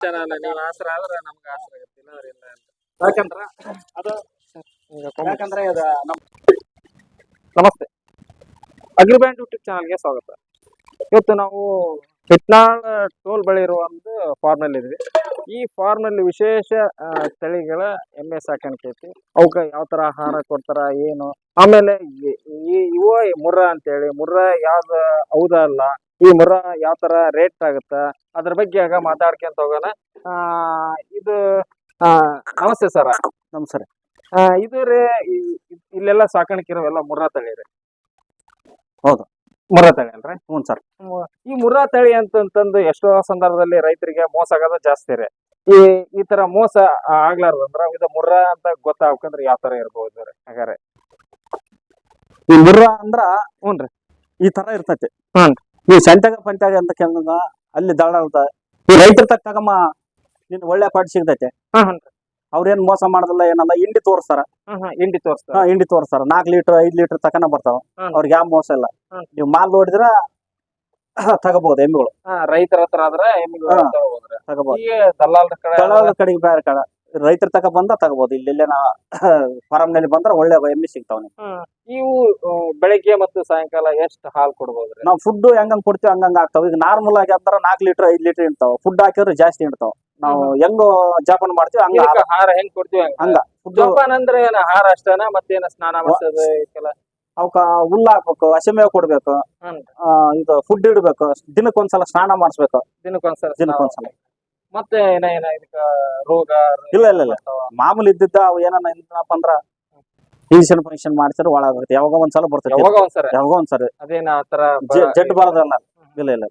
ಚೆನ್ನಾಗಲ್ಲ ನೀವು ಆಸರ ಆದ್ರೆ ನಮ್ಗೆ ಆಸರ ಆಗತ್ತೆ ಇಲ್ಲಾಂದ್ರೆ ಇಲ್ಲ ಅಂತ. ಯಾಕಂದ್ರ ಅದು ಯಾಕಂದ್ರೆ ಅದು ನಮ್ ನಮಸ್ತೆ. ಅಗ್ರಿಬ್ಯಾಂಡ್ ಯೂಟ್ಯೂಬ್ ಚಾನಲ್ಗೆ ಸ್ವಾಗತ. ಇವತ್ತು ನಾವು ಹಿಟ್ನಾಳ್ ಟೋಲ್ ಬಳಿ ಇರುವ ಒಂದು ಫಾರ್ಮ್ನಲ್ಲಿ ಇದ್ವಿ ಈ ಫಾರ್ಮ್ನಲ್ಲಿ ವಿಶೇಷ ಆ, ತಳಿಗಳ ಎಮ್ಮೆ ಸಾಕಾಣಿಕೆ ಐತಿ ಅವಕ್ಕ ಯಾವ ತರ ಆಹಾರ ಕೊಡ್ತಾರ ಏನು? ಆಮೇಲೆ ಈ- ಈ ಇವ ಮುರ್ರ ಅಂತೇಳಿ ಮುರ್ರ ಯಾವ್ದು ಹೌದಾ ಅಲ್ಲ? ಈ ಮರ ಯಾವ ತರ ರೇಟ್ ಆಗುತ್ತ ಅದ್ರ ಬಗ್ಗೆ ಆಗ ಮಾತಾಡ್ಕೊಂತ ಹೋಗೋಣ. ಆ, ಇದು ಆ, ನಮಸ್ತೆ ಸರ್. ನಮಸ್ಕಾರ ಇದು ರೀ ಇಲ್ಲೆಲ್ಲ ಸಾಕಾಣಿಕೆ ಇರೋವೆಲ್ಲ ಮುರ್ರಾ ತಳಿ ರೀ. ಹೌದು. ಮುರ್ರಾ ತಳಿ ಅಲ್ರಿ? ಹ್ಞೂ ಸರ್. ಈ ಮುರ್ರಾ ತಳಿ ಅಂತಂತಂದು ಎಷ್ಟೋ ಸಂದರ್ಭದಲ್ಲಿ ರೈತರಿಗೆ ಮೋಸ ಆಗೋದು ಜಾಸ್ತಿ ರೀ. ಈ ಈ ತರ ಮೋಸ ಆಗ್ಲಾರ್ದಂದ್ರ ಇದು ಮುರ್ರಾ ಅಂತ ಗೊತ್ತಾಗ್ಬೇಕಂದ್ರೆ ಯಾವ ತರ ಇರ್ಬೋದು ರೀ ಹಾಗಾರೆ ಈ ಮುರ್ರಾ ಅಂದ್ರ ಹ್ಞೂನ್ರಿ. ಈ ತರ ಇರ್ತೈತಿ. ಹ್ಞೂ. ಈ ಸಂತ್ಯಾಗ ಪಂಚಾಗ ಅಂತ ಕೇಳಿದ ಅಲ್ಲಿ ದಾಳ ನೀವು ರೈತರ ತಕ್ಕ ತಗಮ್ಮ ನಿನ್ ಒಳ್ಳೆ ಪಾಠ ಸಿಗ್ತೈತೆ. ಅವ್ರೇನ್ ಮೋಸ ಮಾಡೋದಿಲ್ಲ ಏನಲ್ಲ ಇಂಡಿ ತೋರಿಸ್ತಾರ. ಇಂಡಿ ತೋರಿಸ್ತಾರ. ಹಿಂಡಿ ಇಂಡಿ ತೋರಿಸ್ತಾರ. ನಾಲ್ಕ್ ಲೀಟರ್ ಐದ್ ಲೀಟರ್ ತಕನ ಬರ್ತಾವ. ಅವ್ರಿಗೆ ಯಾವ ಮೋಸ ಇಲ್ಲ. ನೀವು ಮಾಲ್ ನೋಡಿದ್ರ ತಗೋಬಹುದು ಎಮ್ಮಿಗಳು ರೈತರ ಹತ್ರ ಆದ್ರೆ ದಲ್ಲಾಳ ಕಡೆಗೆ ಬೇರೆ ಕಡೆ. ರೈತರ ತಕ ಬಂದ ತಗೋಬಹುದು ಇಲ್ಲೆಲ್ಲ ನಾ ಫಾರಂ ನಲ್ಲಿ ಬಂದ್ರೆ ಒಳ್ಳೆ ಎಮ್ಮೆ ಸಿಗ್ತಾವ್ ನಿಮ್ಗೆ. ಹ್ಮ್. ಇವು ಬೆಳಗ್ಗೆ ಮತ್ತು ಸಾಯಂಕಾಲ ಎಷ್ಟು ಹಾಲು ಕೊಡ್ಬೋದು ನಾವು ಫುಡ್ ಹೆಂಗಂಗ್ ಕೊಡ್ತೀವಿ ಹಂಗಂಗ್ ಆಗ್ತಾವ. ಈಗ ನಾರ್ಮಲ್ ಆಗಿ ಅಂದ್ರೆ ನಾಲ್ಕು ಲೀಟರ್ ಐದ್ ಲೀಟರ್ ಇರ್ತಾವ ಫುಡ್ ಹಾಕಿದ್ರೆ ಜಾಸ್ತಿ ಇರ್ತಾವ ನಾವು ಹೆಂಗ ಜಾಪನ್ ಮಾಡ್ತೀವಿ ಹಂಗ ಹಾರ ಹೆಂಗ್ ಕೊಡ್ತೀವಿ ಹಂಗ. ಹಂಗ. ಜೋಪಾನ ಅಂದ್ರೆ ಏನ ಆಹಾರ ಅಷ್ಟೇನ? ಮತ್ತೇನ ಸ್ನಾನ ಇದಕ್ಕೆಲ್ಲ? ಅವಕ್ಕ ಹುಲ್ಲ ಹಾಕ್ಬೇಕು ಹಸಿಮೇವ್ ಕೊಡ್ಬೇಕು. ಇದು ಫುಡ್ ಇಡ್ಬೇಕು. ದಿನಕ್ಕೊಂದ್ಸಲ ಸ್ನಾನ ಮಾಡಿಸ್ಬೇಕು. ದಿನಕ್ಕೊಂದ್ಸಲ ದಿನಕ್ಕೊಂದ್ಸಲ. ಮತ್ತೆ ಏನ ಏನ ಇದಕ್ಕ ರೋಗ ಇಲ್ಲ ಇಲ್ಲ ಇಲ್ಲ. ಮಾಮೂಲಿ ಇದ್ದಿದ್ದ ಅವು ಏನನ್ನ ಏನಪ್ಪ ಅಂದ್ರ ಇಂಜೆಕ್ಷನ್ ಫಂಕ್ಷನ್ ಮಾಡಿಸಿದ್ರೆ ಒಳಾಗುತ್ತೆ ಯಾವಾಗ ಒಂದ್ಸಲ ಬರ್ತದೆ ಯಾವಾಗ ಒಂದ್ಸರ ಯಾವಾಗ ಅದೇನ ಆತರ ಜಡ್ ಬರೋದಲ್ಲ. ಇಲ್ಲ ಇಲ್ಲ.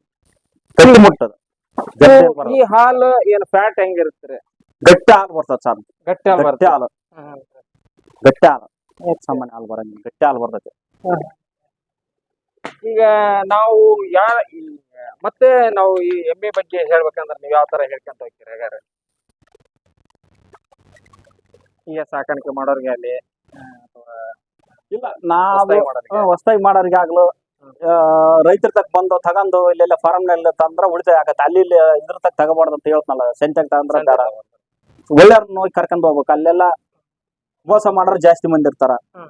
ಕಲ್ಲು ಮುಟ್ಟದ. ಈ ಹಾಲು ಏನ್ ಫ್ಯಾಟ್ ಹೆಂಗಿರುತ್ತೆ ಗಟ್ಟಿ ಹಾಲು ಬರ್ತದ ಸರ್. ಗಟ್ಟಿ ಹಾಲು ಗಟ್ಟಿ ಹಾಲು. ಗಟ್ಟಿ ಹಾಲು. ಸಾಮಾನ್ಯ ಹಾಲು ಬರಂಗಿಲ್ಲ. ಗಟ್ಟಿ ಹಾಲು ಬರ್ತೈತೆ. ಈಗ ನಾವು ಯಾ ಈ ಮತ್ತೆ ನಾವು ಈ ಎಮ್ಮೆ ಬಗ್ಗೆ ಹೇಳ್ಬೇಕಂದ್ರೆ ನೀವು ಯಾವ ತರ ಹೇಳ್ಕೊಂತ ಹೋಗ್ತೀರಿ ಹಾಗಾದ್ರೆ? ಈಗ ಸಾಕಾಣಿಕೆ ಮಾಡೋರಿಗೆ ಅಲ್ಲಿ ಅಥವಾ ಇಲ್ಲ ನಾವು ಹೊಸ್ದಾಗಿ ಮಾಡೋರ್ಗೆ. ಹೊಸದಾಗಿ ಆಗ್ಲು ರೈತರ ತಕ್ಕ ಬಂದು ತಗೊಂಡು ಇಲ್ಲೆಲ್ಲ ಫಾರ್ಮ್ನಲ್ಲಿ ತಂದ್ರ ಉಳಿತಾಯ ಆಗತ್ತೆ. ಅಲ್ಲಿ ಇಲ್ಲಿ ಇದ್ರ ತಕ್ಕ ತಗೋಬಾರ್ದು ಅಂತ ಹೇಳ್ತನಲ್ಲ ಸೆಂಟ್ಯಾಗ ತಗೊಂಡ್ರ ಬೇಡ. ಒಳ್ಳೆಯವ್ರನ್ನ ಹೋಗಿ ಕರ್ಕೊಂಡ್ ಹೋಗ್ಬೇಕು. ಅಲ್ಲೆಲ್ಲ ಮೋಸ ಮಾಡೋರು ಜಾಸ್ತಿ ಮಂದಿ ಇರ್ತಾರ. ಹ್ಮ್.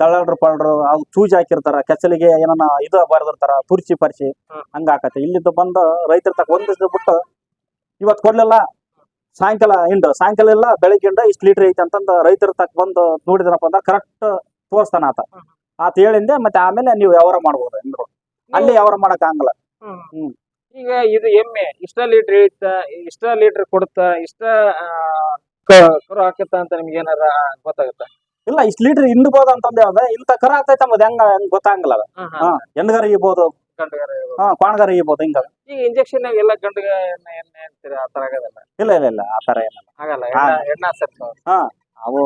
ದಳ್ಳಾಳ್ರು ಪಳ್ಳರು ಅವ್ ಚೂಜಿ ಹಾಕಿರ್ತಾರ ಕೆಸಲಿಗೆ ಏನನ್ನ ಇದು ಬರ್ದಿರ್ತಾರ ತುರ್ಚಿ ಪರ್ಚಿ. ಹಂಗ ಆಕತ್ತೆ ಇಲ್ಲಿದ್ದು ಬಂದು ರೈತರ ತಕ್ಕ ಒಂದ್ ದಿವ್ಸ ಬಿಟ್ಟು ಇವತ್ ಕೊಡ್ಲಿಲ್ಲ. ಸಾಯಂಕಾಲ ಹಿಂಡು ಸಾಯಂಕಾಲ ಇಲ್ಲ ಬೆಳಿಗ್ಗೆ ಹಿಂಡು ಇಷ್ಟು ಲೀಟರ್ ಐತೆ ಅಂತಂದ ರೈತರ ತಕ್ಕ ಬಂದು ನೋಡಿದ್ರಪ್ಪ ಅಂದ್ರೆ ಕರೆಕ್ಟ್ ತೋರಿಸ್ತಾನ ಆತ. ಆತ ಹೇಳಿಂದೆ ಮತ್ತೆ ಆಮೇಲೆ ನೀವು ವ್ಯವಹಾರ ಮಾಡ್ಬೋದು ಹೆಂಗ್ರು ಅಲ್ಲಿ ವ್ಯವಹಾರ ಮಾಡಕ್ ಆಗಲ್ಲ. ಹ್ಮ್. ಈಗ ಇದು ಎಮ್ಮೆ ಇಷ್ಟ ಲೀಟರ್ ಇಳಿತ ಇಷ್ಟ ಲೀಟರ್ ಕೊಡುತ್ತ ಇಷ್ಟ ಹಾಕತ್ತ ಕರು ಹಾಕುತ್ತ ಅಂತ ನಿಮ್ಗೆ ಏನಾರ ಗೊತ್ತಾಗುತ್ತ? ಇಲ್ಲ ಇಷ್ಟು ಲೀಟರ್ ಹಿಂಡ್ಬೋದು ಅಂತಂದ ಹೇಳ್ದೆ ಇಂತ ಕರ ಆಗ್ತೈತೆ ಅಂಬುದು ಹೆಂಗ ಹೆಂಗ್ ಗೊತ್ತಾಗಲ್ಲ ಅದು. ಹಾ ಹೆಣ್ಗಾರ ಇರ್ಬೋದು ಹಾ ಕ್ವಾಣ್ಗಾರ ಇರ್ಬೋದು ಹಿಂಗ. ಈಗ ಇಂಜೆಕ್ಷನ್ ಎಲ್ಲ ಗಂಡ ಎಣ್ಣೆ ಎಣ್ಣೆ ಅಂತೀರ ಆ ತರ ಆಗೋದಲ್ಲ ಇಲ್ಲ ಇಲ್ಲ ಇಲ್ಲ ಆ ತರ ಏನಲ್ಲ ಆಗಲ್ಲ. ಎಣ್ಣ ಹಾ ಅವು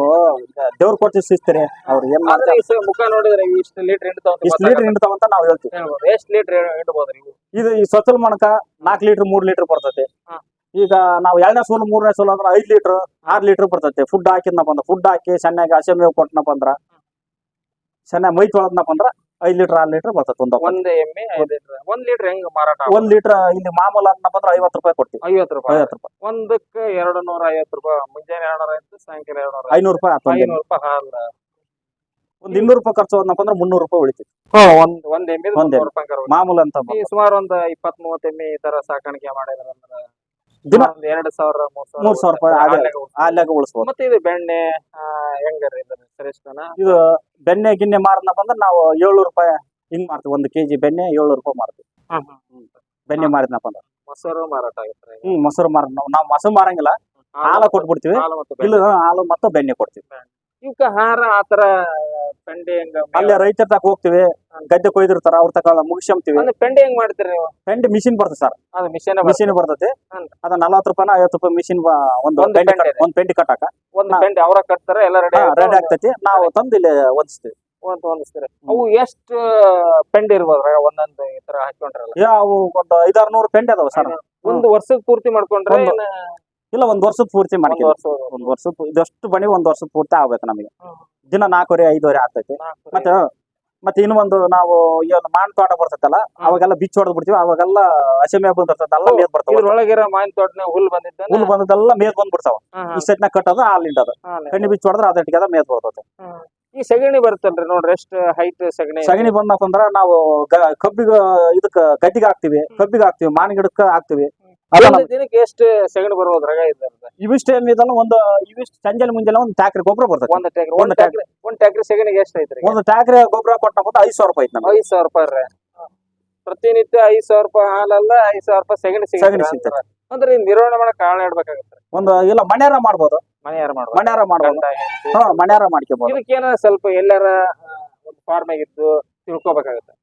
ದೇವ್ರ ಕೊಟ್ಟು ಸಿಗ್ತೀರಿ ಅವ್ರು ಏನ್ ಮಾಡ್ತಾರೆ? ಮುಖ ನೋಡಿದ್ರೆ ಇಷ್ಟು ಲೀಟರ್ ಹಿಂಡ್ತಾವ ಅಂತ ಇಷ್ಟು ಲೀಟರ್ ಹಿಂಡ್ತಾವಂತ ನಾವು ಹೇಳ್ತೀವಿ. ಎಷ್ಟು ಲೀಟರ್ ಹಿಂಡ್ಬೋದು ಇದು ಈ ಸ್ವಚಲ್ ಮಣಕ ನಾಲ್ಕು ಲೀಟರ್ ಮೂರ್ ಲೀಟರ್ ಬರ್ತೈತಿ. ಈಗ ನಾವು ಎರಡನೇ ಸೋಲು ಮೂರನೇ ಸೋಲು ಅಂದ್ರೆ ಐದ್ ಲೀಟರ್ ಆರ್ ಲೀಟರ್ ಬರ್ತೈತಿ. ಫುಡ್ ಹಾಕಿದ್ನಪ್ಪ ಅಂದ್ರೆ ಫುಡ್ ಹಾಕಿ ಸಣ್ಣಗೆ ಹಸಿ ಮೇವು ಕೊಟ್ಟನಪ್ಪ ಅಂದ್ರ ಸಣ್ಣ ಮೈ ತೊಳೆದ್ನಪ್ಪ ಅಂದ್ರ ಐದ್ ಲೀಟರ್ ಆರ್ ಲೀಟರ್ ಬರ್ತೈತಿ ಒಂದು ಒಂದ್ ಎಮ್ಮೆ ಒಂದ್ ಲೀಟರ್ ಹೆಂಗ್ ಮಾರಾಟ? ಒಂದ್ ಲೀಟರ್ ಇಲ್ಲಿ ಮಾಮೂಲು ಅನ್ನಪ್ಪ ಅಂದ್ರ ಐವತ್ತು ರೂಪಾಯಿ ಕೊಡ್ತೀವಿ. ಐವತ್ತು ರೂಪಾಯಿ. ಐವತ್ತು ರೂಪಾಯಿ. ಒಂದಕ್ಕೆ ಎರಡು ನೂರ ಐವತ್ತು ರೂಪಾಯಿ. ಮುಂಜಾನೆ ಎರಡು ನೂರ ಐವತ್ತು ಸಾಯಂಕಾಲ ಎರಡು ನೂರ ಐನೂರು ರೂಪಾಯಿ ಒಂದ್ ಐನೂರು ರೂಪಾಯಿ ಹಾಲ್. ಒಂದ್ ಇನ್ನೂರು ರೂಪಾಯಿ ಖರ್ಚು ಹೋದ್ನಪ್ಪ ಅಂದ್ರೆ ಮುನ್ನೂರು ರೂಪಾಯಿ ಉಳಿತೈತಿ. ಒಂದ್ ಒಂದ್ ಎಮ್ಮೆ ಒಂದ್ ರೂಪಾಯಿ ಮಾಮೂಲ್ ಅಂತ ಸುಮಾರು ಒಂದ್ ಇಪ್ಪತ್ತ್ ಮೂವತ್ತು ಎಮ್ಮೆ ಈ ತರ ಸಾಕಾಣಿಕೆ ಮಾಡಿದ್ರ ಅಂದ್ರ ದಿನ ಒಂದ್ ಎರಡ್ ಸಾವಿರ ಮೂರ್ ಸಾವಿರ ರೂಪಾಯಿ. ಅಲ್ಲಾಗ ಉಳಿಸ್ಬೋದು. ಮತ್ತೆ ಇದು ಬೆಣ್ಣೆ ಹೆಂಗರಿ ಶ್ರೇಷ್ಠನ? ಇದು ಬೆಣ್ಣೆ ಗಿಣ್ಣೆ ಮಾರದ್ನಪ್ಪ ಬಂದ್ರೆ ನಾವು ಏಳ್ನೂರು ರೂಪಾಯಿ ಹಿಂಗ್ ಮಾಡ್ತೀವಿ ಒಂದು ಕೆಜಿ ಬೆಣ್ಣೆ ಏಳ್ನೂರು ರೂಪಾಯಿ ಮಾರ್ತೀವಿ. ಬೆಣ್ಣೆ ಮಾರಿದ್ನಪ್ಪ ಅಂದ್ರ ಮೊಸರು ಮಾರಾಟ ಆಗುತ್ತೆ ಹ್ಮ್ ಮೊಸರು ಮಾರ ನಾವು ಮೊಸರು ಮಾರಂಗಿಲ್ಲ. ಹಾಲು ಕೊಟ್ಬಿಡ್ತೀವಿ. ಇಲ್ಲ. ಹಾಲು ಮತ್ತು ಬೆಣ್ಣೆ ಕೊಡ್ತೀವಿ. ಇವಕ್ಕ ಹಾರ ಆತರ ಪೆಂಡೆ ಹೆಂಗ ಅಲ್ಲೇ ರೈತರ ತಕ ಹೋಗ್ತಿವಿ ಗದ್ದೆ ಕೊಯ್ದಿರ್ತಾರ ಅವ್ರ ತಕ ಮುಗಿಸ್ಕೊಂತೀವಿ ಅಂದ್ರೆ ಪೆಂಡೆ ಹೆಂಗ್ ಮಾಡ್ತೀರಿ ನೀವು? ಪೆಂಡೆ ಮಿಷಿನ್ ಬರ್ತದೆ ಸರ್. ಅದು ಮಿಷಿನ್ ಮಿಷಿನ್ ಬರ್ತೈತಿ ಹ್ಮ್. ಅದ ನಲವತ್ತು ರೂಪಾಯಿನ ಐವತ್ತು ರೂಪಾಯಿ ಮಿಷಿನ್ ಒಂದು ಒಂದು ಪೆಂಡೆ ಪೆಂಡೆ ಕಟ್- ಒಂದ್ ಪೆಂಡೆ ಕಟ್ಟಾಕ ಒಂದ್ ಪೆಂಡೆ ಅವ್ರ ಕಟ್ತಾರ ಎಲ್ಲ ರೆಡಿ ರೆಡಿ ಆಗ್ತೈತಿ. ನಾವು ತಂದು ಇಲ್ಲಿ ಒದಿಸ್ತೀವಿ ಅಂತ ಹೊಂದಿಸ್ತೀರಿ ಅವು ಎಷ್ಟು ಪೆಂಡೆ ಇರ್ಬೋದ್ರ? ಒಂದೊಂದು ಈ ತರ ಹಾಕೊಂಡ್ರಲ್ಲ ಅವು ಒಂದು ಐದಾರು ನೂರು ಪೆಂಡೆ ಅದಾವ ಸರ್. ಒಂದು ವರ್ಷಕ್ಕೆ ಪೂರ್ತಿ ಮಾಡ್ಕೊಂಡ್ರೆ ಒಂದು- ಏನ ಇಲ್ಲ ಒಂದ್ ವರ್ಷದ ಪೂರ್ತಿ ಒಂದ್ ಮಾಡ್ತೀವಿ ವರ್ಷ ಒಂದ್ ವರ್ಷದ ಇದಷ್ಟು ಬಣಿ ಒಂದ್ ವರ್ಷದ ಪೂರ್ತಿ ಆಗ್ಬೇಕು ನಮಗೆ. ದಿನ ನಾಲ್ಕುವರೆ ಐದುವರೆ ಆಗ್ತೈತಿ. ಮತ್ತ ಮತ್ತೆ ಇನ್ನೊಂದು ನಾವು ಏನು ಮಾನ್ ತೋಟ ಬರ್ತೈತಲ್ಲ ಅವಾಗೆಲ್ಲ ಬಿಚ್ಚ ಹೊಡೆದ್ ಬಿಡ್ತೀವಿ. ಅವಾಗೆಲ್ಲ ಹಸಿ ಮೇವ್ ಬಂದಿರ್ತದಲ್ಲ ಮೇದ್ ಬರ್ತಾವ. ಇದ್ರೊಳಗಿರೋ ಮಾವಿನ ತೋಟನ ಹುಲ್ ಬಂದಿದ್ದ ಹುಲ್ ಬಂದದೆಲ್ಲ ಮೇದ್ ಬಂದ್ಬಿಡ್ತಾವ ಇಷ್ಟನ್ನ ಕಟ್ಟೋದು ಹಾಲ್ ಹಿಂಡೋದು ಕಣ್ಣಿ ಬಿಚ್ಚ ಹೊಡೆದ್ರೆ ಅದಟ್ಟಿಗೆ ಅದ ಮೇದ್ ಬರ್ತೈತೆ. ಈ ಸಗಣಿ ಬರ್ತಲ್ರಿ ನೋಡ್ರಿ ಎಷ್ಟು ಹೈಟ್ ಸಗಣಿ ಸಗಣಿ ಬಂದಪ್ಪ ಅಂದ್ರ ನಾವು ಕಬ್ಬಿಗ ಇದಕ್ಕ ಗದ್ದಿಗೆ ಹಾಕ್ತಿವಿ ಕಬ್ಬಿಗೆ ಹಾಕ್ತಿವಿ ಮಾನ್ ಗಿಡಕ್ಕ ಹಾಕ್ತಿವಿ. ಒಂದು ದಿನಕ್ಕೆ ಎಷ್ಟು ಸಗಣಿ ಬರ್ಬೋದ್ರಾಗ ಇದ್ರದ ಇವಿಷ್ಟು ಏನಿದಲ್ಲ ಒಂದು ಇವಿಷ್ಟು ಸಂಜೆಲಿ ಮುಂಜಾನೆ ಒಂದು ಟ್ಯಾಕ್ರಿ ಗೊಬ್ಬರ ಬರ್ತದೆ. ಒಂದು ಟ್ಯಾಕ್ರಿ ಒಂದು ಟ್ಯಾಕ್ರಿ ಒಂದ್ ಟ್ಯಾಕ್ರಿ ಸೆಗಣಿಗೆ ಎಷ್ಟು ಐತ್ರಿ ಒಂದು ಟ್ಯಾಕ್ರಿ ಗೊಬ್ಬರ ಕೊಟ್ಟಪ್ಪ ಐದ್ ಸಾವಿರ ರೂಪಾಯಿ ಐತಿ ನಮ್ಗೆ. ಐದ್ ಸಾವಿರ ರೂಪಾಯಿ ರೀ. ಪ್ರತಿನಿತ್ಯ ಐದ್ ಸಾವಿರ ರೂಪಾಯಿ ಹಾಲಲ್ಲ ಐದ್ ಸಾವಿರ ರೂಪಾಯಿ ಸೆಗಣಿ ಸೆಗಣಿ ಸಿಗ್ತದೆ. ಅಂದ್ರೆ ನಿರ್ವಹಣೆ ಮಾಡಕ್ ಕಾಳ ಇಡ್ಬೇಕಾಗತ್ತೆ ಒಂದು ಇಲ್ಲ ಮನೆಯಾರ ಮಾಡ್ಬೋದು. ಮನೆಯಾರ ಮಾಡ್ಬೋದು. ಮನೆಯಾರ ಮಾಡ್ಬೋದು. ಹಾ ಮನೆಯಾರ ಮಾಡ್ಕೋಬಹುದು ಇದಕ್ಕೇನ ಸ್ವಲ್ಪ ಎಲ್ಲಾರ ಒಂದು ಫಾರ್ಮ್ ಆಗಿದ್ದು ತಿಳ್ಕೊಬೇಕಾಗತ್ತೆ.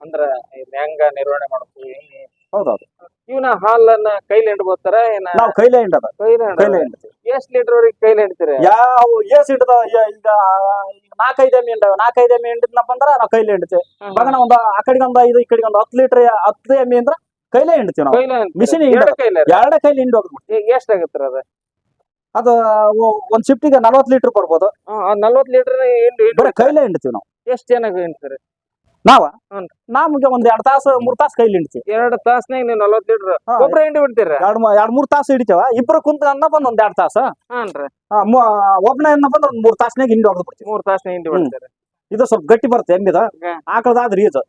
ಅಂದ್ರ ಇದ್ ಹೆಂಗ ನಿರ್ವಹಣೆ ಮಾಡ್ಬೇಕು ಹೌದೌದು. ಇವನ ಹಾಲನ್ನ ಕೈಲಿ ಹಿಂಡ್ಬೋತಾರ? ಏನ ನಾವು ಕೈಲೇ ಹಿಂಡದ. ಕೈಲಿ ಕೈಲೇ ಹಿಂಡ್ತೀವಿ. ಎಷ್ಟ್ ಲೀಟರ್ ವರೆಗೆ ಕೈಲಿ ಹಿಂಡ್ತೀರಿ? ಯಾವ ಏಸ್ ಹಿಡ್ದ ಈಗ ನಾಲ್ಕೈದು ಎಮ್ಮೆ ಹಿಂಡವ. ನಾಲ್ಕೈದು ಎಮ್ಮೆ ಹಿಂಡಿದ್ನಪ್ಪ ಅಂದ್ರ ನಾವು ಕೈಲಿ ಹಿಂಡ್ತೀವಿ. ಮಗನ ಒಂದು ಆ ಕಡೆಗೆ ಒಂದು ಐದು ಈ ಕಡೆಗೆ ಒಂದು ಹತ್ತು ಲೀಟರ್ ಹತ್ತು ಎಮ್ಮೆ ಅಂದ್ರ ಕೈಲೇ ಹಿಂಡ್ತೀವಿ ನಾವು. ಕೈಲಿ. ಹಿಂಡ- ಎರಡು ಕೈಲಿ ಎರಡೇ ಕೈಲಿ ಹಿಂಡ್ ಹೋಗ್ಬಿಡ್ತೀವಿ ಎಷ್ಟ್ ಆಗತ್ತರ ಅದ? ಅದು ಒಂದ್ ಶಿಫ್ಟಿಗೆ ನಲ್ವತ್ತು ಲೀಟರ್ ಬರ್ಬೋದು ನಲ್ವತ್ ಲೀಟರ್ ಹಿಂಡಿ ಬರೀ ಕೈಲೇ ಹಿಂಡ್ತೀವಿ ನಾವು. ಎಷ್ಟ್ ಚೆನ್ನಾಗಿ ಹಿಂಡ್ತೀರಿ? ನಾವ? ನಾ ನಮ್ಗೆ ಒಂದ್ ಎರಡ್ ತಾಸು ಮೂರ್ ತಾಸು ಕೈಲಿ ಹಿಂಡ್ತೀವಿ. ಎರಡ್ ತಾಸ್ನಾಗ ನೀವು ನಲ್ವತ್ ಲೀಟರ್. ಹಿಂಡಿ ಬಿಡ್ತೀರ? ಎರಡ್ ಎರಡ್ ಮೂರ್ ತಾಸು ಹಿಡಿತೇವ. ಇಬ್ರು ಕುಂತ ಅನ್ನ ಬಂದ್ ಒಂದ್ ಎರಡ್ ತಾಸ. ಒಬ್ನ ಅನ್ನ ಬಂದ್ರ ಒಂದ್ ಮೂರ್ ತಾಸ್ನಾಗ ಹಿಂಡಿ ಹೊಡೆದು ಬಿಡ್ತೀವಿ. ಮೂರ್ ತಾಸ್ನಾಗ ಹಿಂಡಿ ಬಿಡ್ತಾರೆ? ಇದು ಸ್ವಲ್ಪ ಗಟ್ಟಿ ಬರುತ್ತೆ ಎಮ್ಮಿದ. ಆಕಳದಾದ ರೀ ಇದು.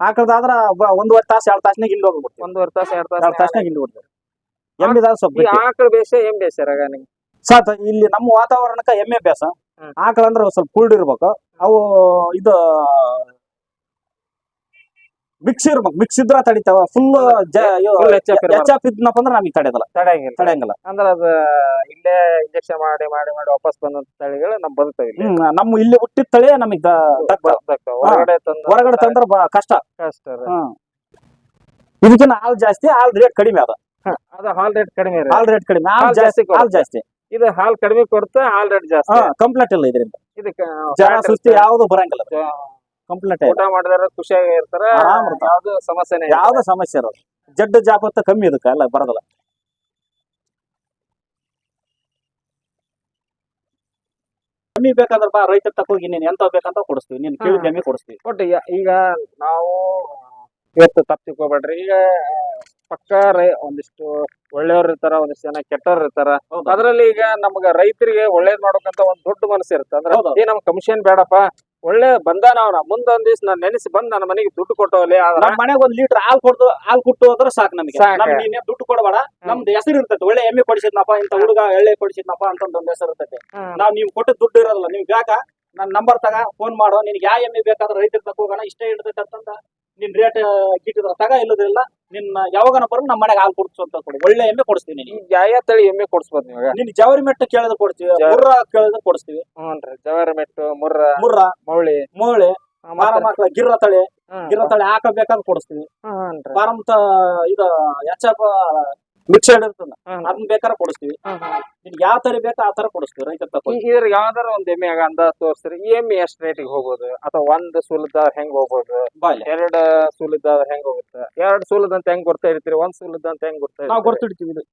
ಆಕಳದಾದ್ರ ಒಂದೂವರೆ ತಾಸು ಎರಡ್ ತಾಸ್ನಾಗ ಹಿಂಡಿ ಹೋಗ್ಬಿಡ್ತೀವಿ ಒಂದೂವರೆ ತಾಸ ಎರಡ್ ಎರಡ್ ತಾಸ ತಾಸ್ನಾಗ ಹಿಂಡಿ ಬಿಡ್ತಾರೆ ಎಮ್ಮಿದ ಸ್ವಲ್ಪ ಆಕಳ ಬೇಸ ಎಂ ಬೇಸಾರ ಸಾತ್ ಇಲ್ಲಿ ನಮ್ಮ ವಾತಾವರಣಕ್ಕ ಎಮ್ಮೆ ಬೇಸ. ಆಕಳ ಅಂದ್ರೆ ಸ್ವಲ್ಪ ಕುಲ್ಡ್ ಇರ್ಬೇಕು. ಅವು ಇದು ಮಿಕ್ಸ್ ಇರ್ಬೇಕು ಮಿಕ್ಸ್ ಇದ್ರ ತಡಿತಾವ ಫುಲ್ ಹೆಚ್ಚಪ್ ಇದ್ನಪ್ಪ ಅಂದ್ರೆ ನಮಗೆ ತಡೆಯಲ್ಲ. ತಡೆಯಂಗಿಲ್ಲ ತಡೆಯಂಗಿಲ್ಲ. ಅಂದ್ರ ಅದ ಇಲ್ಲೇ ಇಂಜೆಕ್ಷನ್ ಮಾಡಿ ಮಾಡಿ ಮಾಡಿ ವಾಪಸ್ ಬಂದಂತ ತಳಿಗಳು ನಮ್ ಬದುಕ್ತಾವ ಇಲ್ಲಿ. ನಮ್ಮ ಇಲ್ಲಿ ಹುಟ್ಟಿದ ತಳಿ ನಮಗ್. ಹೊರಗಡೆ ಹೊರಗಡೆ ತಂದ್ರ ಬಹಳ ಕಷ್ಟ. ಕಷ್ಟ. ಇದಕ್ಕಿನ್ನ ಹಾಲ್ ಜಾಸ್ತಿ ಹಾಲ್ ರೇಟ್ ಕಡಿಮೆ ಅದ. ಹ, ಹಾಲ್ ರೇಟ್ ಕಡಿಮೆ ಹಾಲ್ ರೇಟ್ ಕಡಿಮೆ ಹಾಲ್ ಜಾಸ್ತಿ ಹಾಲ್ ಜಾಸ್ತಿ. ಇದು ಹಾಲ್ ಕಡಿಮೆ ಕೊಡ್ತಾ ಹಾಲ್ ರೇಟ್ ಜಾಸ್ತಿ. ಕಂಪ್ಲೇಂಟ್ ಇಲ್ಲ ಇದರಿಂದ. ಇದಕ್ಕೆ ಜನ ಸುಸ್ತಿ. ಯಾವ್ದು ಬರಂಗಿಲ್ಲ. ಕಂಪ್ಲೇಂಟ್ ಊಟ ಮಾಡಿದಾರ ಖುಷಿಯಾಗಿ ಇರ್ತಾರ. ಆರಾಮ್ ಇರ್ತಾರ. ಯಾವ್ದು ಸಮಸ್ಯೆನೇ ಇಲ್ಲ. ಯಾವ್ದು ಸಮಸ್ಯೆ ಇರೋದು ಜಡ್ಡು ಜಾಪತ್ತ ಕಮ್ಮಿ ಇದಕ್ಕೆ ಅಲ್ಲ ಬರದಲ್ಲ. ಕಮ್ಮಿ ಬೇಕಾದ್ರೆ ಬಾ ತಕ್ಕೋಗಿ ತಕೋಗಿ ನೀನ್ ಎಂತ ಬೇಕಂತ ಕೊಡಿಸ್ತೀವಿ. ನೀನ್ ಕೇಳಿ ಕಮ್ಮಿ ಎಮ್ಮೆ ಕೊಡಿಸ್ತೀವಿ. ಒಟ್ಟು ಯ- ಈಗ ನಾವು ಇವತ್ತು ತಪ್ಪು ತಿಳ್ಕೊಬೇಡ್ರಿ. ಈಗ ಪಕ್ಕ ರೈ ಒಂದಿಷ್ಟು ಒಳ್ಳೆಯವ್ರು ಇರ್ತಾರ ಒಂದಿಷ್ಟು ಜನ ಕೆಟ್ಟವ್ರು ಇರ್ತಾರ. ಅದ್ರಲ್ಲಿ ಈಗ ನಮ್ಗ ರೈತರಿಗೆ ಒಳ್ಳೇದ್ ಮಾಡ್ಬೇಕಂತ ಒಂದ್ ದೊಡ್ಡ ಮನಸ್ಸು ಇರುತ್ತೆ ಅಂದ್ರೆ ಹೌದು. ಏ ನಮ್ ಕಮಿಷನ್ ಬೇಡಪ್ಪ. ಒಳ್ಳೆ ಬಂದ ನಾವ್ ಮುಂದೊಂದ್ ನಾನು ನಾನ್ ನೆನೆಸಿ ಬಂದ್ ನನ್ನ ಮನೆಗೆ ದುಡ್ಡು ಕೊಟ್ಟೋಲಿ ನಮ್ಮ ನಮ್ ಮನೆಗ್ ಒಂದ್ ಲೀಟರ್ ಹಾಲ್ ಕೊಡ್ದು ಹಾಲ್ ಕೊಟ್ಟು ಹೋದ್ರೆ ಸಾಕು ನಮಗೆ. ಸಾಕು. ನಮ್ ನೀನ್ ದುಡ್ಡು ಕೊಡಬೇಡ. ನಮ್ದು ಹೆಸರು ಇರ್ತೈತೆ ಒಳ್ಳೆ ಎಮ್ಮೆ ಕೊಡಿಸಿದ್ನಪ್ಪ ಇಂತ ಹುಡುಗ ಎಳ್ಳೆ ಕೊಡಿಸಿದ್ನಪ್ಪ ಅಂತ ಒಂದ್ ಹೆಸರು ಇರ್ತೈತೆ. ನಾವ್ ನೀವು ಕೊಟ್ಟು ದುಡ್ಡು ಇರೋದಿಲ್ಲ ನೀವ್ ಬೇಕ ನನ್ ನಂಬರ್ ತಗ ಫೋನ್ ಮಾಡೋ ನಿನ್ಗೆ ಯಾವ ಎಮ್ಮೆ ಬೇಕಾದ್ರೆ ರೈತರ ಹೋಗೋಣ ಇಷ್ಟೇ ಇಡ್ತೈತೆ ಅಂತಂದ. ನಿನ್ ರೇಟ್ ಗಿಟ್ಟಿದ್ರ ತಗ ಇಲ್ಲದಿಲ್ಲ ನಿನ್ನ ಯಾವಾಗನ ಬರೋ ನಮ್ಮ ಮನೆಗೆ ಹಾಲು ಕೊಡ್ಸು ಅಂತ ಕೊಡಿ. ಒಳ್ಳೆ ಎಮ್ಮೆ ಕೊಡಿಸ್ತೀವಿ ಈ ಈಗ ಯಾವ ತಳಿ ಎಮ್ಮೆ ಕೊಡಿಸ್ಬೋದು ನೀವಾಗ? ನಿನ್ ಜವರಿ ಮೆಟ್ಟು ಕೇಳಿದ್ರೆ ಕೊಡ್ತೀವಿ. ಮುರ್ರ ಕೇಳಿದ್ರೆ ಕೊಡಿಸ್ತೀವಿ. ಹ್ಞೂನ್ರಿ ಜವಾರಿ ಮೆಟ್ಟು ಮುರ್ರ ಮುರ್ರ ಮೌಳಿ. ಮುಳ್ಳಿ ಮತ್ತೆ- ಫಾರಂ ಗಿರ್ರ ತಳಿ. ಗಿರ್ರ ತಳಿ ಹಾಕಬೇಕಾದ್ರೆ ಕೊಡಿಸ್ತೀವಿ. ಹ್ಞೂನ್ರಿ. ತ ಇದು ಎಚ್ ಎಫ್ ಮಿಕ್ಸೆಡ್ ಇರ್ತದ. ಅದನ್ನ ಬೇಕಾರ ಕೊಡಿಸ್ತೀವಿ. ಯಾವ ತರ ಬೇಕಾ ಆ ತರ ಕೊಡಿಸ್ತೀವಿ ಈ- ಇದ್ರ ಯಾವ್ದಾರ ಒಂದ್ ಎಮ್ಮೆಯಾಗ ಅಂದಾಜ್ ತೋರಿಸ್ರಿ ಈ ಎಮ್ಮೆ ಎಷ್ಟ್ ರೇಟಿಗೆ ಹೋಗೋದು ಅಥವಾ ಒಂದ್ ಸುಲದ ಹೆಂಗ್ ಹೋಗೋದು ಎರಡ್ ಸುಲದ ಹೆಂಗ್ ಹೋಗುತ್ತೆ? ಎರಡ್ ಸೂಲದಂತ ಹೆಂಗ್ ಗೊತ್ತಾ ಇರ್ತೀರಿ? ಒಂದ್ ಸೂಲದಂತ ಹೆಂಗ್ ಗೊತ್ತಾ ನಾವು? ಗೊತ್ತಿಡ್ತೀವಿ ಇದು.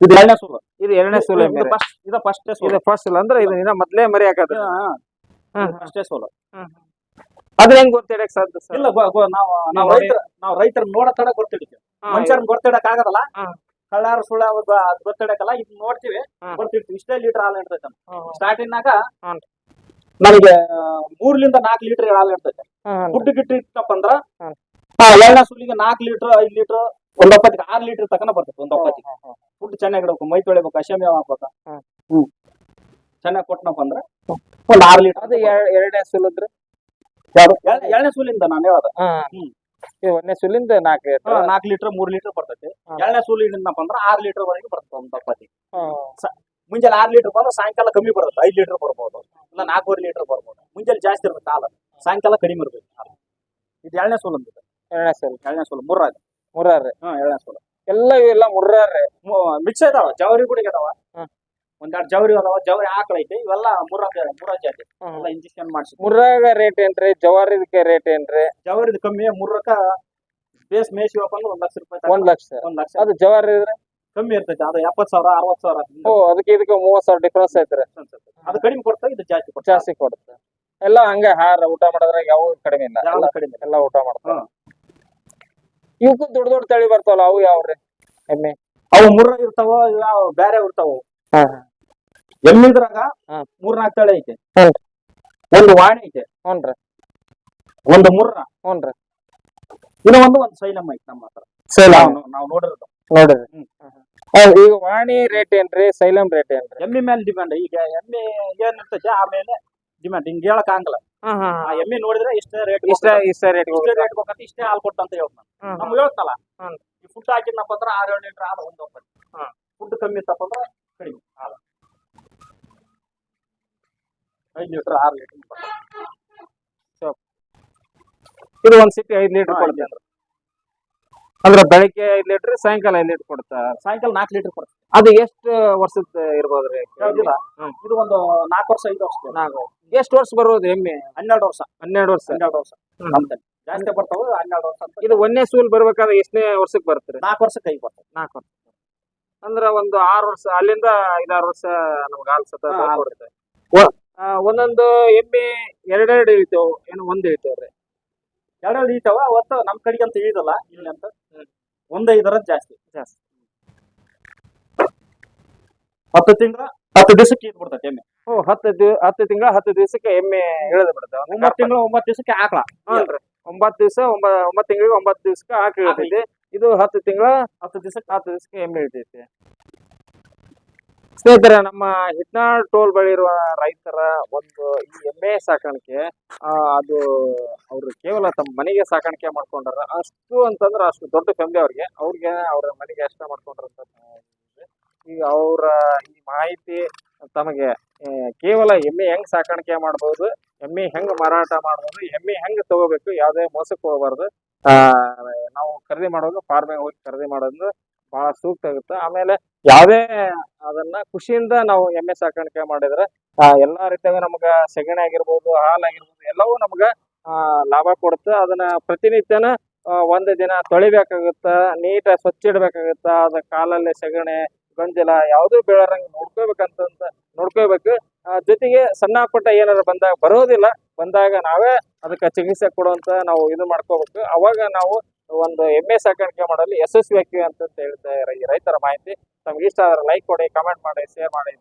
ಇದು ಎರಡನೇ ಸುಲ. ಇದು ಎರಡನೇ ಸುಲ ಇದು ಫಸ್ಟ್ ಇದು ಫಸ್ಟೇ ಇದು ಫಸ್ಟ್ ಇಲ್ಲ ಅಂದ್ರೆ ಇದು ಮೊದ್ಲೇ ಮರಿ ಹಾಕದ. ಫಸ್ಟೇ ಸುಲ. ಅದ್ ಹೆಂಗ್ ಗೊತ್ತಿಡಕ್ ಸಾಧ್ಯ ಇಲ್ಲ ನಾವ್ ನಾವ್. ರೈತರ ನಾವು ರೈತರ ನೋಡೋ ತಡ ಗೊತ್ತಿಡ್ತೀವಿ ಮನುಷ್ಯರನ್ನ ಗೊತ್ತಿಡಕ್ ಆಗದಲ್ಲ? ಹಾ. ಕಳ್ಳಾರ ಸುಳ್ಳ ಗೊತ್ತಿಡಕಲ್ಲ ಇದು ನೋಡ್ತೀವಿ. ಹಾ. ಗೊತ್ತಿರ್ತೀವಿ ಇಷ್ಟೇ ಲೀಟರ್ ಹಾಲು ಇರ್ತೈತೆ ಸ್ಟಾರ್ಟಿಂಗ್ ನಾಗ ನನಗೆ ನಮಗೆ ಮೂರ್ಲಿಂದ ನಾಲ್ಕು ಲೀಟರ್ ಹಾಲು ಇರ್ತೈತೆ. ಗುಡ್ಡು ಗಿಟ್ಟು ಇತ್ತಪ್ಪ ಅಂದ್ರ ಹ್ಮ್. ಸುಳ್ಳಿಗೆ ನಾಲ್ಕು ಲೀಟರ್ ಐದ್ ಲೀಟರ್ ಒಂದೊಪ್ಪತ್ತಿಗೆ ಆರ್ ಲೀಟರ್ ತಕನ ಬರ್ತೈತೆ ಒಂದೊಪ್ಪತ್ತಿಗೆ ಫುಡ್ ಚೆನ್ನಾಗಿ ಇಡಬೇಕು ಮೈ ತೊಳಿಬೇಕು ಅಶಮ್ಯ ಹಾಕ್ಬೇಕ. ಹ್ಮ್. ಚೆನ್ನಾಗಿ ಕೊಟ್ಟನಪ್ಪ ಅಂದ್ರೆ ಒಂದ್ ಆರ್ ಲೀಟರ್ ಎರಡನೇ ಸೂಲದ್ರಿ ಎರಡನೇ ಸೂಲಿಂದ ನಾನು ಹೇಳೋದು. ಹ್ಮ್. ಇದು ಒಂದನೇ ಸೂಲಿಂದ ನಾಲ್ಕು ನಾಲ್ಕು ಲೀಟರ್ ಮೂರ್ ಲೀಟರ್ ಬರ್ತೈತಿ. ಹಾ. ಎರಡನೇ ಸೂಲಿ ಹಿಡಿದ್ನಪ್ಪ ಅಂದ್ರೆ ಆರ್ ಲೀಟರ್ ವರೆಗೆ ಬರ್ತದೆ ಒಂದ್ ಒಪ್ಪತ್ತಿಗೆ ಮುಂಜಾನೆ ಆರ್ ಲೀಟರ್ ಬಂದ್ರೆ ಸಾಯಂಕಾಲ ಕಮ್ಮಿ ಬರುತ್ತೆ ಐದ್ ಲೀಟರ್ ಬರ್ಬೋದು. ಇಲ್ಲ ನಾಲ್ಕೂವರೆ ಲೀಟರ್ ಬರ್ಬೋದು. ಮುಂಜಾನೆ ಜಾಸ್ತಿ ಇರುತ್ತೆ ಹಾಲು. ಸಾಯಂಕಾಲ ಕಡಿಮೆ ಇರ್ಬೇಕು ಹಾಲು. ಇದು ಎರಡನೇ ಸೂಲ್ ಅಂತ ಎರಡನೇ ಸೂಲ. ಎರಡನೇ ಸೂಲ್ ಮುರ್ರಾಗ ಮುರ್ರಾರ್ರಿ ಹಾ ಎರಡನೇ ಸೂಲ್. ಎಲ್ಲ ಇವೆಲ್ಲ ಮುರ್ರಾರ್ರಿ ಮಿಕ್ಸ್ ಇದಾವ ಜವರಿ ಕೂಡ ಅದಾವ ಹ್ಮ್. ಒಂದೆರಡು ಜವರಿ ಅದಾವ ಜವರಿ ಆಕಳ ಐತಿ ಇವೆಲ್ಲ ಮುರ್ರಾಗ ಮೂರ ಜಾತಿ. ಎಲ್ಲ ಇಂಜೆಕ್ಷನ್ ಮಾಡಿಸಿ ಮುರ್ರಾಗ ರೇಟ್ ಏನ್ರಿ? ಜವಾರಿದಕ್ಕೆ ರೇಟ್ ಏನ್ರಿ? ಜವರಿದ ಕಮ್ಮಿ ಮುರ್ರಕ್ಕ ಬೇಸ್ ಮೇಸಿ ಅಂದ್ರೆ ಒಂದ್ ಲಕ್ಷ ರೂಪಾಯಿ. ಒಂದ್ ಲಕ್ಷ. ಒಂದ್ ಲಕ್ಷ. ಅದು ಜವಾರಿ ಇದ್ರೆ? ಕಮ್ಮಿ ಇರ್ತೈತಿ ಅದು ಎಪ್ಪತ್ ಸಾವಿರ ಅರವತ್ ಸಾವಿರ ಓ ಅದಕ್ಕೆ ಇದಕ್ಕೆ ಮೂವತ್ ಸಾವಿರ ಡಿಫ್ರೆನ್ಸ್ ಐತ್ರಿ. ಅದು ಕಡಿಮೆ ಕೊಡ್ತಾ ಇದು ಜಾಸ್ತಿ ಕೊಡ್ತಾ. ಜಾಸ್ತಿ ಕೊಡುತ್ತೆ. ಎಲ್ಲ ಹಂಗ ಹಾರ ಊಟ ಮಾಡೋದ್ರಾಗ ಯಾವ ಕಡಿಮೆ ಇಲ್ಲ. ಎಲ್ಲಾ ಕಡಿಮೆ. ಎಲ್ಲ ಊಟ ಮಾಡ್ತಾರೆ. ಇವಕ್ಕೂ ದೊಡ್ಡ ದೊಡ್ಡ ತಳಿ ಬರ್ತಾವಲ್ಲ ಅವು ಯಾವ್ರಿ? ಎಮ್ಮೆ? ಅವು ಮುರ್ರ ಇರ್ತಾವ ಬೇರೆ ಬ್ಯಾರೆ ಇರ್ತಾವ ಹಾ. ಎಮ್ಮಿದ್ರಾಗ. ಮೂರ್ನಾಲ್ಕು ತಳಿ ಐತೆ. ಒಂದು ವಾಣಿ ಐತೆ. ಹ್ಞೂನ್ರಿ ಒಂದು ಮುರ್ರ. ಹ್ಞೂನ್ರಿ ಇನ್ನೂ ಒಂದು ಒಂದು ಸೈಲಮ್ ಐತೆ ನಮ್ಮ ಹತ್ರ. ನಾವು ನೋಡಿರೋದು. ನೋಡ್ರಿ. ಈಗ ವಾಣಿ ರೇಟ್ ಏನ್ರಿ? ಸೈಲಂ ರೇಟ್ ಏನ್ರಿ? ಎಮ್ಮಿ ಮೇಲೆ ಡಿಮ್ಯಾಂಡ್ ಈಗ ಎಮ್ಮಿ ಏನ್ ಇರ್ತೈತಿ ಆಮೇಲೆ ಡಿಮ್ಯಾಂಡ್ ಹಿಂಗ್ ಹೇಳಕ್ ಆಗಲ್ಲ. ಎಮ್ಮಿ ನೋಡಿದ್ರೆ ಇಷ್ಟೇ ರೇಟ್ ಇಷ್ಟ ಇಷ್ಟ ರೇಟ್ ಇಷ್ಟೇ ರೇಟ್ ಬೇಕಂತ ಇಷ್ಟೇ ಹಾಲು ಕೊಟ್ಟು ಅಂತ ಹೇಳ್ತಾನೆ ನಮ್ಗೆ ಹೇಳ್ತಲ್ಲ. ಈ ಫುಡ್ ಹಾಕಿದ್ನಪ್ಪ ಅಂದ್ರೆ ಆರು ಏಳು ಲೀಟರ್ ಹಾಲು ಒಂದು. ಫುಡ್ ಕಮ್ಮಿ ಇತ್ತಪ್ಪ ಅಂದ್ರೆ ಕಡಿಮೆ ಹಾಲು. ಐದು ಲೀಟರ್ ಆರು ಲೀಟರ್ ಇದು ಒಂದ್ ಸಿಟಿ ಐದ್ ಲೀಟರ್ ಕೊಡುತ್ತೆ ಅಂದ್ರೆ ಬೆಳಿಗ್ಗೆ ಐದು ಲೀಟರ್ ಸಾಯಂಕಾಲ ಐದು ಲೀಟರ್ ಕೊಡುತ್ತಾ ಸಾಯಂಕಾಲ ನಾಲ್ಕು ಲೀಟರ್ ಕೊಡ್ತೀವಿ ಅದು ಎಷ್ಟು ವರ್ಷದ ಇರ್ಬೋದ್ರಿ? ಹೌದಿಲ್ಲ? ಹ್ಮ್. ಇದು ಒಂದು ನಾಲ್ಕು ವರ್ಷ ಐದು ವರ್ಷ ನಾಲ್ಕು ಎಷ್ಟು ವರ್ಷ ಬರ್ಬೋದು ಎಮ್ಮೆ? ಹನ್ನೆರಡು ವರ್ಷ. ಹನ್ನೆರಡು ವರ್ಷ. ಹನ್ನೆರಡು ವರ್ಷ. ನಮ್ದಲ್ಲಿ. ಜಾಸ್ತಿ ಬರ್ತಾವ ಹನ್ನೆರಡು ವರ್ಷ ಇದು ಒಂದೇ ಸೂಲ್ ಬರ್ಬೇಕಾದ್ರೆ ಎಷ್ಟನೇ ವರ್ಷಕ್ಕೆ ಬರುತ್ತೆ ನಾಲ್ಕು ವರ್ಷಕ್ಕೆ ಐದು ಬರ್ತದೆ. ನಾಲ್ಕು ವರ್ಷ. ಅಂದ್ರ ಒಂದು ಆರು ವರ್ಷ ಅಲ್ಲಿಂದ ಐದಾರು ವರ್ಷ ನಮ್ಗೆ ಹಾಲು ಸತ ಒಂದೊಂದು ಎಮ್ಮೆ ಎರಡೆರಡು ಇಳಿತಾವ. ಏನು ಒಂದ್ ಇಳಿತಾವ್ರಿ ಎರಡೆರಡು ಇಳಿತಾವ ಒಟ್ಟು ನಮ್ಮ ಕಡೆಗೆ ಅಂತ ಇಳಿದಲ್ಲ ಇಲ್ಲಿ ಅಂತ. ಒಂದ್ ಐದರ ಜಾಸ್ತಿ. ಜಾಸ್ತಿ. ಹತ್ತು ತಿಂಗಳ ಹತ್ತು ದಿವಸಕ್ಕೆ ಇದು ಬಿಡ್ತೈತೆ ಎಮ್ಮೆ. ಓ ಹತ್ತು ದಿವ- ಹತ್ತು ತಿಂಗಳ ಹತ್ತು ದಿವಸಕ್ಕೆ ಎಮ್ಮೆ ಇಳಿದು ಬಿಡ್ತಾವ. ಒಂಬತ್ತು ತಿಂಗಳ ಒಂಬತ್ತು ದಿವಸಕ್ಕೆ ಆಕಳ. ಹ್ಞೂನ್ರಿ. ಒಂಬತ್ತು ದಿವಸ ಒಂಬತ್ತು ತಿಂಗಳಿಗೆ ಒಂಬತ್ತು ದಿವಸಕ್ಕೆ ಹಾಕಿ ಇಳಿತೈತಿ ಇದು ಹತ್ತು ತಿಂಗಳ ಹತ್ತು ದಿವಸಕ್ಕೆ ಹತ್ತು ದಿವಸಕ್ಕೆ ಎಮ್ಮೆ ಇಳ್ತೈತಿ ಸ್ನೇಹಿತರೆ, ನಮ್ಮ ಹಿಟ್ನಾಳ್ ಟೋಲ್ ಬಳಿ ಇರುವ ರೈತರ ಒಂದು ಈ ಎಮ್ಮೆ ಸಾಕಾಣಿಕೆ ಅದು ಅವರು ಕೇವಲ ತಮ್ಮ ಮನೆಗೆ ಸಾಕಾಣಿಕೆ ಮಾಡ್ಕೊಂಡಾರ. ಅಷ್ಟು ಅಂತಂದ್ರೆ ಅಷ್ಟು ದೊಡ್ಡ ಫ್ಯಾಮಿಲಿ ಅವ್ರಿಗೆ. ಅವ್ರಿಗೆ ಅವ್ರ ಮನೆಗೆ ಅಷ್ಟ ಮಾಡ್ಕೊಂಡ್ರ ಅಂತ ಇದೆ. ಈಗ ಅವರ ಈ ಮಾಹಿತಿ ತಮಗೆ ಕೇವಲ ಎಮ್ಮೆ ಹೆಂಗ್ ಸಾಕಾಣಿಕೆ ಮಾಡ್ಬೋದು, ಎಮ್ಮೆ ಹೆಂಗ್ ಮಾರಾಟ ಮಾಡ್ಬೋದು, ಎಮ್ಮೆ ಹೆಂಗ್ ತಗೋಬೇಕು, ಯಾವುದೇ ಮೋಸಕ್ಕೆ ಹೋಗಬಾರ್ದು. ಆ, ನಾವು ಖರೀದಿ ಮಾಡೋದು ಫಾರ್ಮಿಗೆ ಹೋಗಿ ಖರೀದಿ ಮಾಡೋದು ಬಹಳ ಸೂಕ್ತ ಆಗುತ್ತೆ. ಆಮೇಲೆ ಯಾವುದೇ ಅದನ್ನ ಖುಷಿಯಿಂದ ನಾವು ಎಮ್ಮೆ ಸಾಕಾಣಿಕೆ ಮಾಡಿದ್ರೆ ಆ, ಎಲ್ಲಾ ರೀತಿಯಾಗ ನಮಗ ಸೆಗಣಿ ಆಗಿರ್ಬೋದು ಹಾಲಾಗಿರ್ಬೋದು ಎಲ್ಲವೂ ನಮ್ಗ ಲಾಭ ಕೊಡುತ್ತೆ. ಅದನ್ನ ಪ್ರತಿನಿತ್ಯನ ಒಂದು ದಿನ ತೊಳಿಬೇಕಾಗುತ್ತ ನೀಟ ಸ್ವಚ್ಛ ಇಡ್ಬೇಕಾಗುತ್ತ. ಅದ ಕಾಲಲ್ಲಿ ಸೆಗಣಿ ಗಂಜಲ ಯಾವ್ದು ಬೀಳರಂಗ್ ನೋಡ್ಕೋಬೇಕಂತ ನೋಡ್ಕೋಬೇಕು. ಜೊತೆಗೆ ಸಣ್ಣ ಪುಟ್ಟ ಏನಾರ ಬಂದಾಗ ಬರೋದಿಲ್ಲ. ಬಂದಾಗ ನಾವೇ ಅದಕ್ಕೆ ಚಿಕಿತ್ಸೆ ಕೊಡುವಂತ ನಾವು ಇದು ಮಾಡ್ಕೋಬೇಕು. ಅವಾಗ ನಾವು ಒಂದು ಎಮ್ಮೆ ಸಾಕಾಣಿಕೆ ಮಾಡಲು ಯಶಸ್ವಿ ಆಗ್ತೀವಿ ಅಂತ ಹೇಳ್ತಾ ಈ ರೈತರ ಮಾಹಿತಿ. ತಮ್ಗೆ ಇಷ್ಟ ಆದ್ರೆ ಲೈಕ್ ಕೊಡಿ ಕಮೆಂಟ್ ಮಾಡಿ ಶೇರ್ ಮಾಡಿ